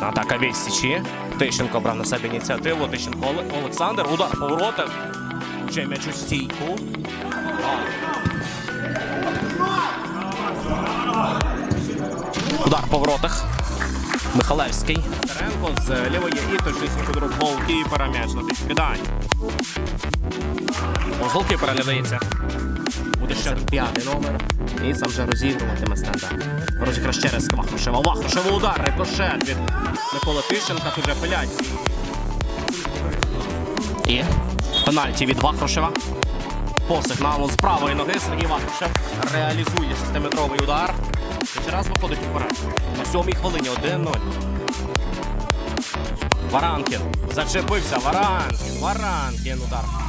Атака від Січі. Тищенко брав на себе ініціативу. Тищенко Олександр. Удар по воротах. Ще м'яч у стійку. Удар по воротах. Михалевський. Теренко з лівої і точнісінько друг голкіпера м'яч на підкидання. Ось голкіпера не дається. Буде ще п'ятий номер. І сам же розігруватиме стандарт. Розіграш через Вахрушева. Вахрушева удар, рикошет від Миколи Тищенка. Тут же апеляції. І пенальті від Вахрушева. По сигналу з правої ноги Сергій Вахрушев реалізує шестиметровий удар. Ще раз виходить вперед. На сьомій хвилині 1-0. Варанкін. Зачепився. Варанкін. Варанкін. Удар.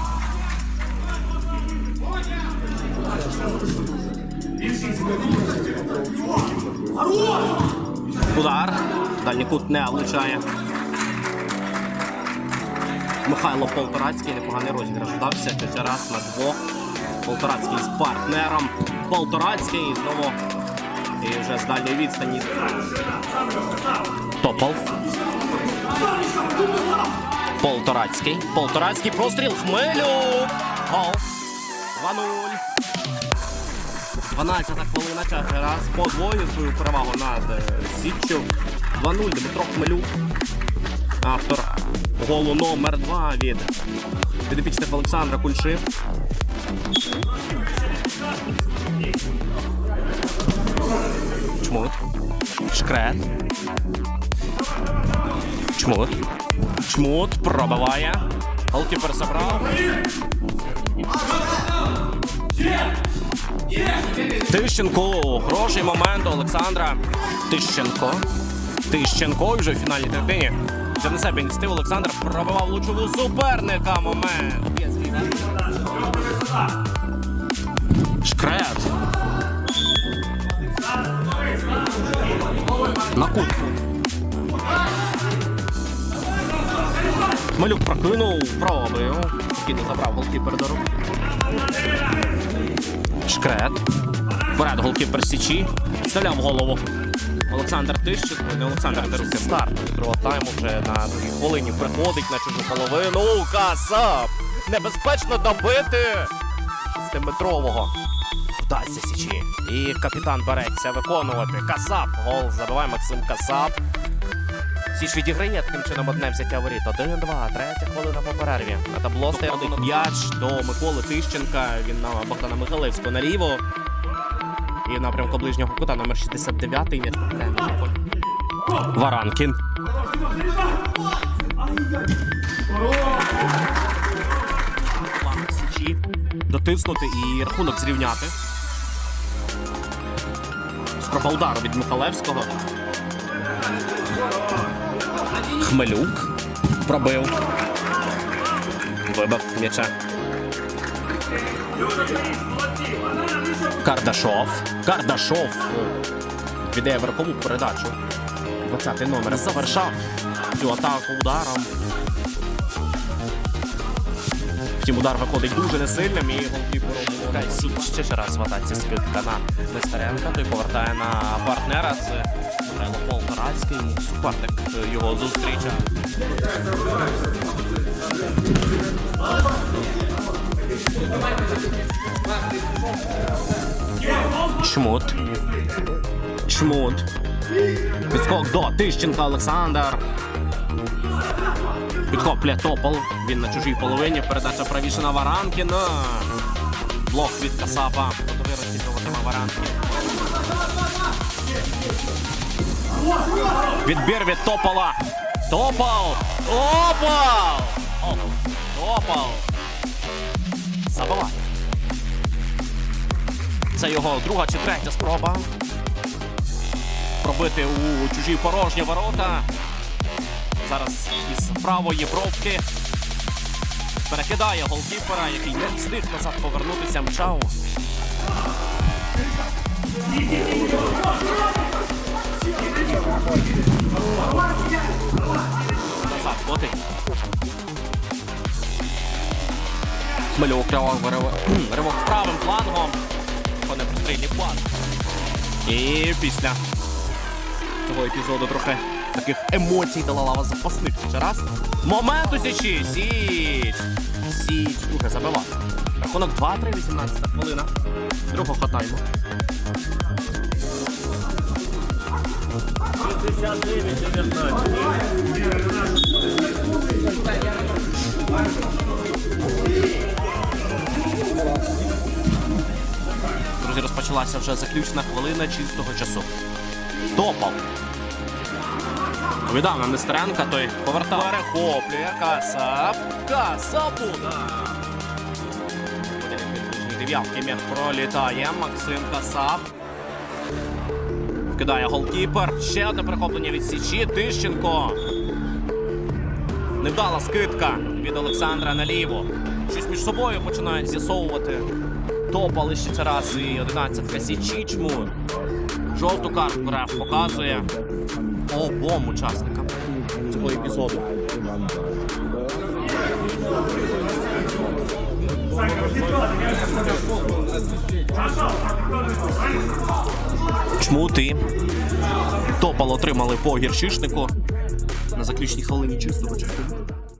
Удар. Дальній кут не влучає. Михайло Полторацький, непоганий розіграш вдався. Ще раз на двох. Полторацький з партнером. Полторацький знову. І вже з дальньої відстані. Топол. Полторацький. Полторацький простріл. Хмелю. Гол. 2-0. 12 хвилина черги раз подвоює свою перевагу над е, Січчю. 2-0 Дмитро Хмелюк. Автор голу номер 2 від підопічних Олександра Кульши. Чмут. Шкрет. Чмут. Чмут пробиває. Голкіпер забрав. Тищенко. Хороший момент Олександра. Тищенко. Тищенко вже в фінальній третині. Вже на себе ініціативу Олександр пробивав лучову суперника. Момент. Шкрет. На кутку. Малюк прокинув, пробив. Спокійно забрав голкіпер до. Шкрет. Вперед голкіпер Січі. Стріляв голову. Олександр Тищенко, не Олександр Тищенко. Старт другого тайму вже на другій хвилині приходить на чужу половину. Касап! Небезпечно добити! З тиметрового. Вдасться Січі. І капітан береться виконувати. Касап. Гол забиває Максим Касап. Січ відіграє таким чином одне взяття воріт. 1-2, третя хвилина по перерві. На табло стоїть м'яч до Миколи Тищенка. Він на Богдана Михайлевського наліво. І в напрямку ближнього кута номер 69 м'яч потрапляє на полі. Варанкін. Січі. Дотиснути і рахунок зрівняти. Спроба удару від Михалевського. Хмелюк. Пробив. Вибив м'яча. Кардашов. Кардашов. Віддає верхову передачу. 20-й номер завершав цю атаку ударом. Втім, удар виходить дуже несильним і голкіпером Січ ще раз в атаці скидка на Нестеренка. Той повертає на партнера. Це Михайло Полторацький. Суперник його зустріча. Чмут. Чмут. Підскок до Тищенка Олександр. Підхоплює Топол. Він на чужій половині. Передача правіше на Варанкіна. Блок від Касапа. Готовий розтіпуватиме Варанкін. Відбір від Топола. Топол! Топол! О, Топол! Це його друга чи третя спроба. Пробити у чужі порожні ворота. Зараз із правої бровки перекидає голкіпера, який не встиг назад повернутися мчав. Назад ривок правим флангом. По непристрільний план. І після цього епізоду трохи таких емоцій дала лава запасних ще раз. Момент у! Січ! Січ, друге забивав. Рахунок 2-3, 18 хвилина. Другого тайму. 69-19. Друзі, розпочалася вже заключна хвилина чистого часу. Топав. Віддав на Нестеренка, той повертав. Перехоплює Касап. Касап удар. Дев'ятки м'яч пролітає. Максим Касап. Вкидає голкіпер. Ще одне перехоплення від Січі. Тищенко. Невдала скидка від Олександра наліво. Щось між собою починають з'ясовувати. Топали ще раз і 11 Січічму. Жовту картку реф показує обом учасникам цього епізоду. Чмут і Топал отримали по гіршишнику на заключній хвилині чистого часу.